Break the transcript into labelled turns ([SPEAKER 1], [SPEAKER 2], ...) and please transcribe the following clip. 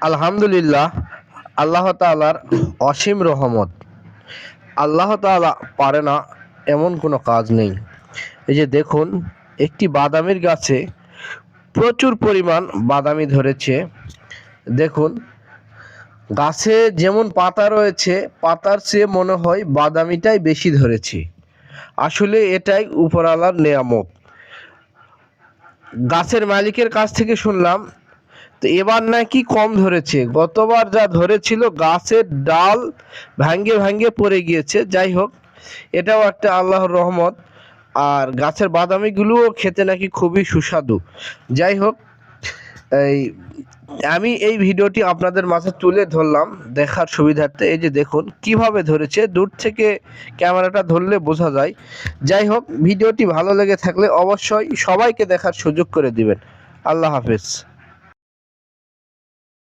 [SPEAKER 1] আলহামদুলিল্লাহ, আল্লাহ তাআলার অসীম রহমত। আল্লাহ তাআলা পারে না, এমন কোনো কাজ নেই। এই যে দেখুন, একটি বাদামের গাছে প্রচুর পরিমাণ বাদামি ধরেছে। দেখুন, গাছে যেমন পাতা রয়েছে, পাতার চেয়ে মনে হয় বাদামিটাই বেশি ধরেছে। আসলে এটাই উপরওয়ালার নেয়ামত। গাছের মালিকের কাছ থেকে শুনলাম তো এবার নাকি কম ধরেছে। গতবার যা ধরেছিল গাছের ডাল ভাঙ্গে ভাঙ্গে পড়ে গিয়েছে। যাই হোক, এটাও একটা আল্লাহর রহমত। আর গাছের বাদামিগুলোও খেতে নাকি খুবই সুস্বাদু। যাই হোক, এই আমি এই ভিডিওটি আপনাদের মাঝে তুলে ধরলাম দেখার সুবিধার্থে। এই যে দেখুন, কীভাবে ধরেছে, দূর থেকে ক্যামেরাটা ধরলে বোঝা যায়। যাই হোক, ভিডিওটি ভালো লেগে থাকলে অবশ্যই সবাইকে দেখার সুযোগ করে দিবেন। আল্লাহ হাফেজ।